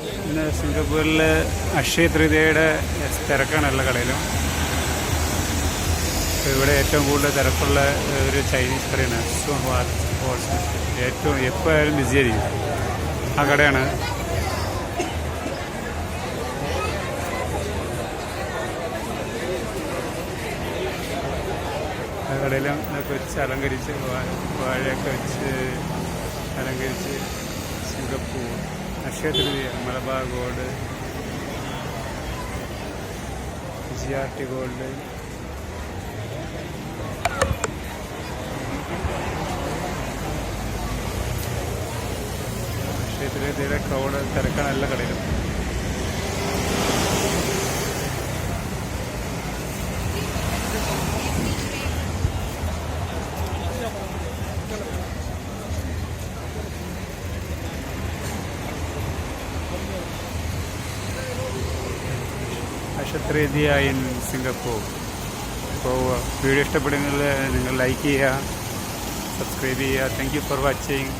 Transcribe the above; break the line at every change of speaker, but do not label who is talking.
ഇന്ന് സിംഗപ്പൂരിൽ അക്ഷയ തൃതീയയുടെ തിരക്കാണ് എല്ലാ കടയിലും ഇവിടെ ഏറ്റവും കൂടുതൽ തിരക്കുള്ള ഒരു ചൈനീസ് കടയാണ് ഹോൾസ് ഏറ്റവും എപ്പോഴായാലും ബിസിയായിരിക്കും ആ കടയാണ്. ആ കടയിലും ഇതൊക്കെ വെച്ച് അലങ്കരിച്ച് വാഴയൊക്കെ വെച്ച് അലങ്കരിച്ച് Singapore. Akshaya Tritiya Malabar gold G T gold Akshaya തീരെ ക്രൗഡ് തിരക്കാണ് എല്ലാ കടയിലും. അക്ഷത്രേദിയ ഇൻ സിംഗപ്പൂർ. അപ്പോൾ വീഡിയോ ഇഷ്ടപ്പെടുന്നത് നിങ്ങൾ ലൈക്ക് ചെയ്യുക സബ്സ്ക്രൈബ് ചെയ്യുക. Thank you for watching